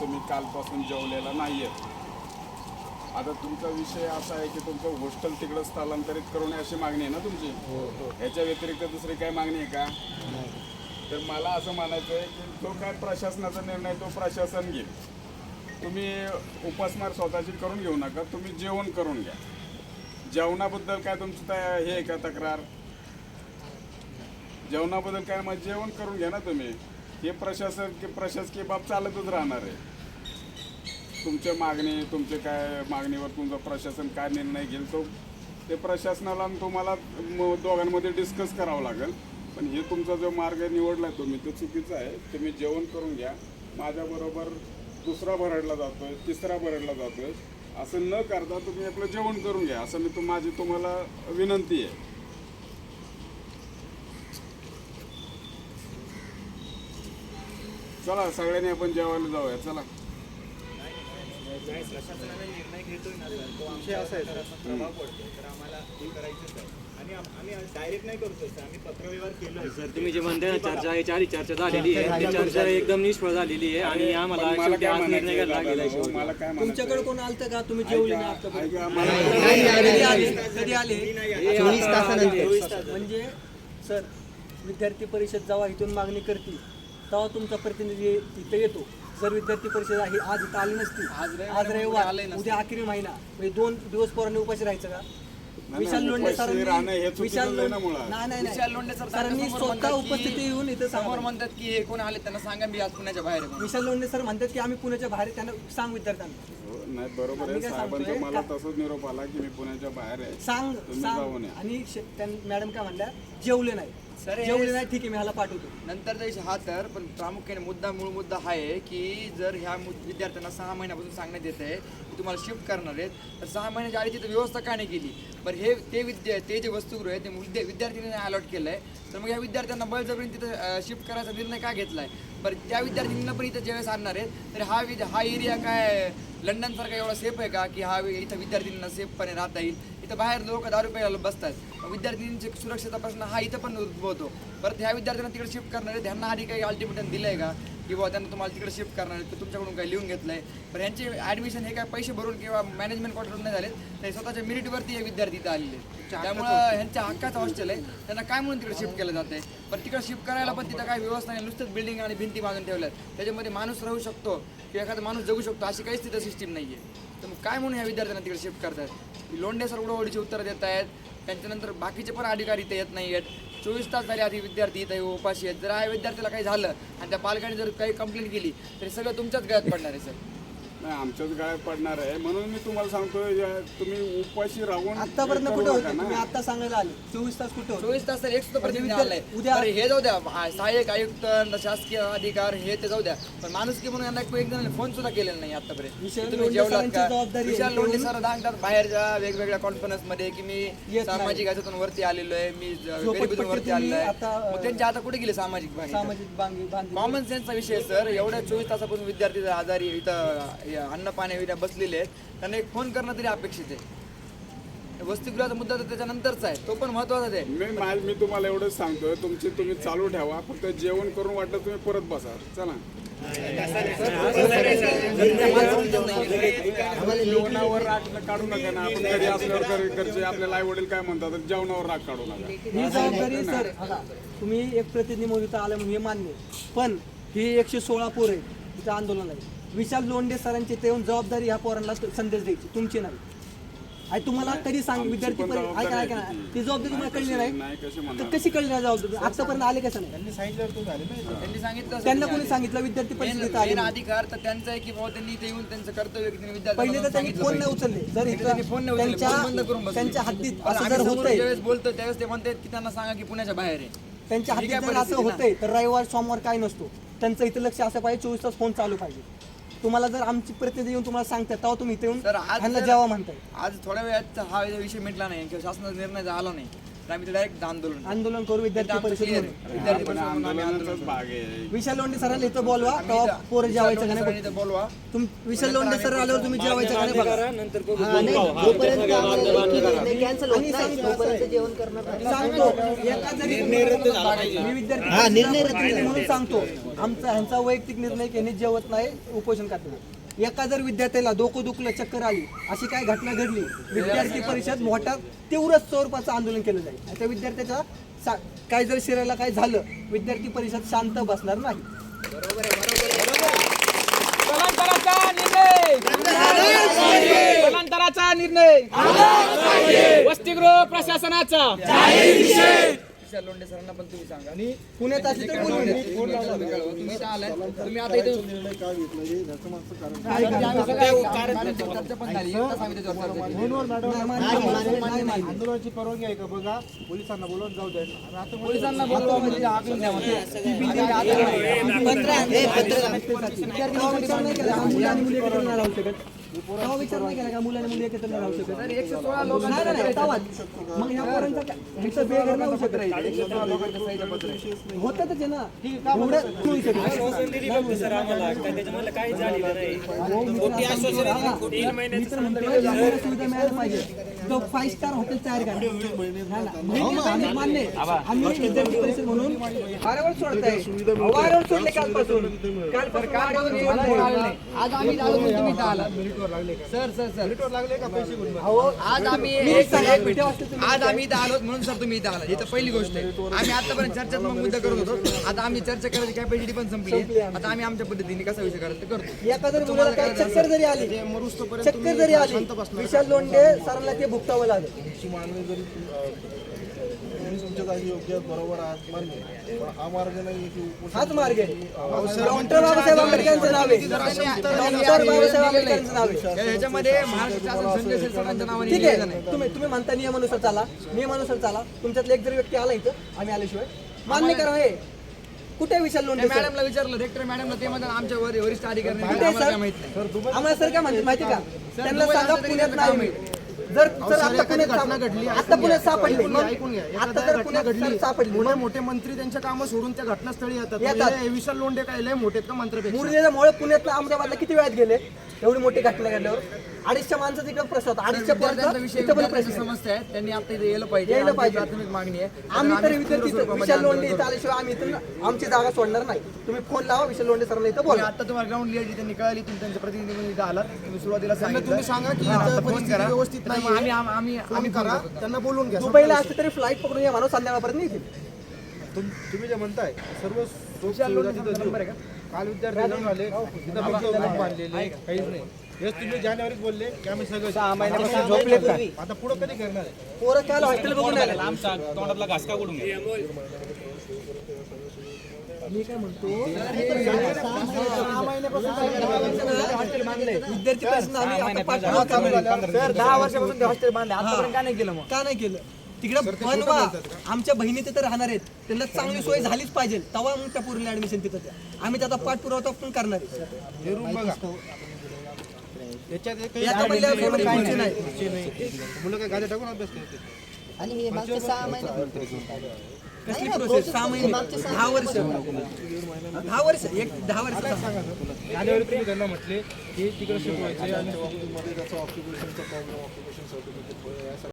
तुम्ही कालपासून जेवलेला नाही आहेत आता तुमचा विषय असा आहे की तुमचं हॉस्टेल तिकडं स्थलांतरित करून अशी मागणी आहे ना तुमची? ह्याच्या व्यतिरिक्त दुसरी काय मागणी आहे का? तर मला असं म्हणायचं आहे की तो काय प्रशासनाचा निर्णय तो प्रशासन घेईल. तुम्ही उपासमार स्वतःची करून घेऊ नका तुम्ही जेवण करून घ्या. जेवणाबद्दल काय तुमचं हे आहे का तक्रार? जेवणाबद्दल काय मग जेवण करून घ्या ना तुम्ही. हे प्रशासन की प्रशासकीय बाब चालतच राहणार आहे. तुमच्या मागणी तुमचे काय मागणीवर तुमचं प्रशासन काय निर्णय घेईल तो ते प्रशासनाला आणि तुम्हाला दोघांमध्ये डिस्कस करावं लागेल. पण हे तुमचा जो मार्ग निवडला तुम्ही तो चुकीचा आहे. तुम्ही जेवण करून घ्या. माझ्याबरोबर दुसरा भरडला जातोय तिसरा भरडला जातोय. असं न करता तुम्ही आपलं जेवण करून घ्या. असं मी तुम माझी तुम्हाला विनंती आहे. चला सगळ्यांनी आपण जेवायला जाऊया चला. प्रशासनाने निर्णय घेतोय ना सर, तो आमच्या शहराचा प्रभाव पडतो तर आम्हाला हे करायचंच आहे. आणि आम- आम्ही डायरेक्ट नाही सर आम्ही पत्रव्यवहार केलोय. सर तुम्ही जे ना चर्चा याच्या आधी चर्चा झालेली आहे. ती चर्चा एकदम निष्फळ झालेली आहे आणि आम्हाला शेवटी आज निर्णय घ्यायला तुमच्याकडे कोण आलतं का? तुम्ही जेवले कधी आले? चोवीस तासानंतर. तास. म्हणजे सर विद्यार्थी परिषद जेव्हा इथून मागणी करते तेव्हा तुमचा प्रतिनिधी इथं येतो. जर विद्यार्थी परिषद ही आज इथं आली नसती आज रविवार उद्या अखेरी महिना म्हणजे दोन दिवस पोरांनी उपाशी राहायचं का? विशाल लोंढे सरांनी चुकीचं विशाल लोंढे सर सरांनी स्वतः उपस्थिती येऊन इथं समोर म्हणतात की हे कोण आले त्यांना सांगा मी आज पुण्याच्या बाहेर. विशाल लोंढे सर म्हणतात की आम्ही पुण्याच्या बाहेर त्यांना सांग विद्यार्थ्यांना. हो, नाही बरोबर आहे. साहेबांचा मला का- तसंच निरोप आला की मी पुण्याच्या बाहेर आहे. सांग सांग. आणि मॅडम काय म्हणल्या? जेवले नाही. सर, हे- जेवले नाही ठीक आहे मी ह्याला पाठवतो. नंतर जायचे हा तर पण प्रामुख्याने मुद्दा मूळ मुद्दा हा आहे की जर ह्या मु- विद्यार्थ्यांना सहा महिन्यापासून सांगण्यात येत आहे की तुम्हाला शिफ्ट करणार आहेत तर सहा महिन्याच्या आधी तिथं व्यवस्था का नाही केली? बरं हे ते विद्या ते जे वस्तुगृह आहे ते विद्या विद्यार्थ्यांनी अलॉट केलं आहे तर मग या विद्यार्थ्यांना बळजबरीने तिथं शिफ्ट करायचा निर्णय का घेतला आहे बरं त्या विद्यार्थ्यांना पण इथं ज्यावेळेस आणणार आहेत तर हा विद हा एरिया काय लंडनसारखा एवढा सेफ आहे का? की हा वि- इथं विद्यार्थ्यांना सेफपणे राहता येईल? इथं बाहेर लोक दारू प्यायला बसतात. मग विद्यार्थ्यांची सुरक्षेचा प्रश्न हा इथं पण उद्भवतो. परत ह्या विद्यार्थ्यांना तिकडे शिफ्ट करणार आहे त्यांना आधी काही अल्टिमेटम दिलं आहे का? की बाबा त्यांना तुम्हाला तिकडे शिफ्ट करणार आहे तर तुमच्याकडून काही लिहून घेतलं आहे पण ह्यांचे ॲडमिशन हे काय पैसे भरून किंवा मॅनेजमेंट क्वार्टरून नाही झाले ते स्वतःच्या मेरिटवरती हे विद्यार्थी इथं आलेले. त्यामुळं ह्यांच्या हक्काचं हॉस्टेल आहे. त्यांना काय म्हणून तिकडे शिफ्ट केलं जातं आहे पण तिकडे शिफ्ट करायला पण तिथं काही व्यवस्था नाही. नुसतंच बिल्डिंग आणि भिंती बांधून ठेवल्यात. त्याच्यामध्ये माणूस राहू शकतो किंवा एखादा माणूस जगू शकतो अशी काहीच तिथं सिस्टीम नाही आहे काय म्हणून ह्या विद्यार्थ्यांना तिकडे शिफ्ट करतात लोंढे सर उडवडीची उत्तरं देत आहेत त्यांच्यानंतर बाकीचे पण अधिकारी इथे येत नाही आहेत चोवीस तास झाले आधी विद्यार्थी इथे उपाशी आहेत. जर या विद्यार्थ्याला काही झालं आणि त्या पालकांनी जर काही कंप्लेंट केली तरी सगळं तुमच्याच गळ्यात पडणार आहे सर. नाही आमच्याच गाळ्यात पडणार आहे. म्हणून मी तुम्हाला सांगतोय या- तुम्ही उपाशी राहून आतापर्यंत कुठे होते. तुम्ही आता सांगायला आले. चोवीस तास कुठे होते? चोवीस तास तर एक सुद्धा प्रतिनिधी विद्या- आलाय. उद्या- बरं, हे जाऊ द्या. आ- सहाय्यक आयुक्त न शासकीय अधिकार हे ते जाऊ द्या. पण माणूस की म्हणून यांना एक जण फोन सुद्धा केलेला नाही आतापर्यंत विशाल लोंढे सरांची का? जबाबदारी आहे. विशाल लोंढे सर सांगतात बाहेरच्या वेगवेगळ्या कॉन्फरन्समध्ये की मी नाही. सामाजिक ह्याच्यातून वरती आलेलो आहे मी ज- गरिबीतून झोपडपट्टीतून वरती आलेलो आहे. आता, मग त्यांचे आता कुठे गेले सामाजिक सामाजिक बांधणी बांधणी कॉमन सेन्सचा विषय सर एवढ्या चोवीस तासापासून विद्यार्थी जर आजारी इथं. अन्न पाणी बसलेले आहेत. त्यांना एक फोन करणं तरी अपेक्षित आहे. वसतिगृहाचा मुद्दा तर त्याच्यानंतरचा आहे. तो पण महत्वाचाच आहे. मी मा- मी तुम्हाला एवढंच सांगतोय. तुमची तुम्ही चालू ठेवा. फक्त जेवण करून वाटलं तुम्ही परत बसा. चला. जेवणावर राग काढू नका ना. आपण घरी असल्यावर घरी घरचे आपल्याला आई वडील काय म्हणतात? जेवणावर राग काढू नका. ही जबाबदारी सर. तुम्ही एक प्रतिनिधी म्हणून इथं आलं म्हणून हे मान्य. पण ही एकशे सोळा पोर आहे इथं आंदोलन आहे. विशाल लोंढे सरांची इथे येऊन जबाबदारी ह्या पोरांना संदेश द्यायची. तुमची नाही. आणि तुम्हाला कधी सांग विद्यार्थी पण ऐका आहे ऐका ना. ती जबाबदारी तुम्हाला कळली नाही? तर कशी कळली नाही जबाबदारी? आतापर्यंत आले कसं नाही? त्यांनी सांगितलं त्यांना कोणी सांगितलं? विद्यार्थी परिषद आले. अधिकार तर त्यांचा आहे की त्यांनी इथे येऊन त्यांचं कर्तव्य पहिले तर त्यांनी फोन नाही. उचलले. जर इथं फोन नाही बंद करून त्यांच्या हद्दीत असं जर होतंय ज्यावेळेस बोलतो त्यावेळेस ते म्हणतात की त्यांना सांगा की पुण्याच्या बाहेर आहे. त्यांच्या हद्दीत जर असं? होतंय तर रविवार सोमवार काय नसतो. त्यांचं इथं लक्ष असं पाहिजे चोवीस तास फोन चालू पाहिजे. तुम्हाला जर आमची प्रतिनिधी येऊन तुम्हाला सांगतात तेव्हा तुम्ही इथे येऊन तर आज ह्यांना जर- जेव्हा म्हणताय. आज थोड्या वेळात हा विषय मिटला नाही किंवा शासनाचा निर्णय आला नाही. तर आम्ही डायरेक्ट आंदोलन करू. आंदोलन करू विद्यार्थी परिषद म्हणून. विशाल लोंढे सरांना इथं बोलवा तेव्हा इथं- पोरं जेवायचं का नाही बोलवा. तुम विशाल लोंढे सर आल्यावर तुम्ही जेवायचं का नाही बघा सांगतो एका जरी मी विद्यार्थी म्हणून सांगतो आमचा ह्यांचा वैयक्तिक निर्णय की यांनी जेवत नाही उपोषण करतात. एका जर विद्यार्थ्याला डोकं दुखलं चक्कर आली अशी काय घटना घडली? विद्यार्थी परिषद मोठा तीव्र स्वरूपाचं आंदोलन केलं जाईल. त्या विद्यार्थ्याच्या सा- काय जर शरीराला काय झालं विद्यार्थी परिषद शांत बसणार नाही. स्थलांतराचा निर्णय! वसतिगृह प्रशासनाचा! विशाल लोंढे सरांना पण तुम्ही सांगा. आणि पुण्यात असली तर बोलून घ्या. तुम्ही कळवा. तुम्ही इथं आलाय. तुम्ही आता इथं चर्चा पण झाली एकदाच आम्ही त्याच्यावर चर्चा मान्य, नाही, मान्य. आंदोलनाची परवानगी आहे का? बघा पोलिसांना बोलवून जाऊ द्या आता पोलिसांना बोलवा म्हणजे हाकलून द्या नाही. मुलं आणि मुली नाही राहू शकत तेव्हा विचार नाही केला का मुलं आणि मुली एकत्र नाही राहू शकत? तर एकशे सोळा लोक नाही नाही, नाही तेव्हाच. मग ह्या पोरांचा काय- ह्यांचं बेघर नाही होऊ शकत एकशे सोळा लोकांचं सहीचं पत्र आहे. होतातच आहे ना एवढं नाही होऊ शकत. आश्वासन दिली फक्त सर आम्हाला काय त्याच्यामध्ये काहीच झालेलं नाही. मी तर याला सुविधा मिळायला पाहिजे. तो फाईव्ह स्टार हॉटेल तयार करा. मान्य. आम्ही विद्यार्थी परिषद म्हणून वाऱ्यावर सोडताय वाऱ्यावर सोडले कालपासून. आज आम्ही आलो म्हणून तुम्ही. Sir sir sir. लागले का? पैसे आज आम्ही आज इथं. आलो म्हणून सर तुम्ही इथं आला इथं पहिली गोष्ट आहे. आम्ही आतापर्यंत चर्चात्मक मुद्दा करत होतो. आता आम्ही चर्चा करायची कॅपॅसिटी पण संपली. आहे. आता आम्ही आमच्या पद्धतीने कसा विषय करायचा ते करतो. एका जरी मुलाला काय चक्कर जरी आली चक्कर जरी आली विशाल लोंढे सरांना ते भुगतावं लागेल. तुमची मागणी जरी तुम्ही तुमच्या जागी योग्य आहेत, बरोबर आहात मान्य आहे. पण हा मार्ग नाही की उपोषण हाच मार्ग आहे. डॉक्टर बाबासाहेब आंबेडकरांचं नाव आहे. डॉक्टर बाबासाहेब आंबेडकरांचं नाव आहे. या- ह्याच्यामध्ये महाराष्ट्र शासन संजय शिरसाटांच्या नावाने ठीक आहे. तुम्ही तुम्ही म्हणता नियमानुसार चाला. नियमानुसार चाला. तुमच्यातला एक जरी व्यक्ती आला इथं आम्ही आल्याशिवाय. मान्य करा हे. कुठे विशाल त्या लोंढे सर मॅडमला विचारलं रेक्टर मॅडमला ते म्हणतात आमच्या वर- वरिष्ठ अधिकारी कुठे आम्हाला सर? काय माहीत नाही. आम्हाला सर काय म्हणते माहिती का? त्यांना सांगा पुण्यात नाही. जर सर आता पुण्यात साप- घडली आता पुण्यात सापडले ऐकून घ्या, आता जर घटना पुण्यात घडली सापडली पुणे मोठे मंत्री त्यांच्या कामं सोडून त्या घटनास्थळी येतात. येतात. म्हणजे विशाल लोंढे काय लय मोठे का मंत्र्यापेक्षा? मुरलेल्यामुळे पुण्यातला अहमदाबादला किती वेळात गेले? एवढी मोठी घटना घडल्यावर? अडीचशे माणसाचा इकडे प्रश्न होता. अडीचशे विद्यार्थ्यांचा विषय आहे. समस्या आहेत त्यांनी आता इथे यायला पाहिजे. यायला आमची पाहिजे. प्राथमिक मागणी आहे. आम्ही तर विद्यार्थी विशाल लोंढे इथं. आल्याशिवाय आम्ही इथं आमची जागा सोडणार नाही. तुम्ही फोन लावा विशाल लोंढे सरांना इथं बोला. आता तुम्हाला ग्राउंड रियालिटी त्यांनी कळली तुम्ही त्यांच्या प्रतिनिधी म्हणून इथं आलात. तुम्ही सुरुवातीला सांगितलं. तुम्ही सांगा की हा, इथं आता फोन परिस्थिती करा. व्यवस्थित नाहीये. आम्ही आम- आम्ही आम्ही करा. त्यांना बोलून घ्या. दुबईला असते तरी फ्लाईट पकडून या माणूस संध्याकाळपर्यंत येतील. तुम- तुम्ही जे म्हणताय सर्व विशाल सुविधा तिथं देऊ. काल विद्यार्थी जाऊन आले. तिथं फक्त ग्रुप बांधलेले काहीच नाही. हेच तुम्ही जानेवारीत बोलले की आम्ही सगळं आता पुढे कधी करणार आहे? पोरं काल हॉस्टेल बघून आले. तोंडातला घास का उडून घ्या मी काय म्हणतो विद्यार्थी आता दहा वर्षापासून ते हॉस्टेल बांधले आतापर्यंत का नाही केलं मग? का नाही केलं? तिकडे बनवा. आमच्या बहिणी तिथे राहणार आहेत. त्यांना चांगली सोय झालीच पाहिजे. तेव्हा मग त्या पूर्ण ऍडमिशन तिथं द्या. आम्ही त्याचा पाठपुरावा पण करणार आहे. याचा पहिल्या. मुलं काय गाड्या टाकून अभ्यास करते आणि हे सहा महिने कसली प्रोसेस सहा महिने. दहा वर्ष. दहा वर्ष. एक दहा वर्ष. तुम्ही त्यांना म्हटले की तिकडे शिकवायचे आणि मध्ये त्याचं ऑक्युपेशनचा प्रॉब्लेम ऑक्युपेशन सर्टिफिकेट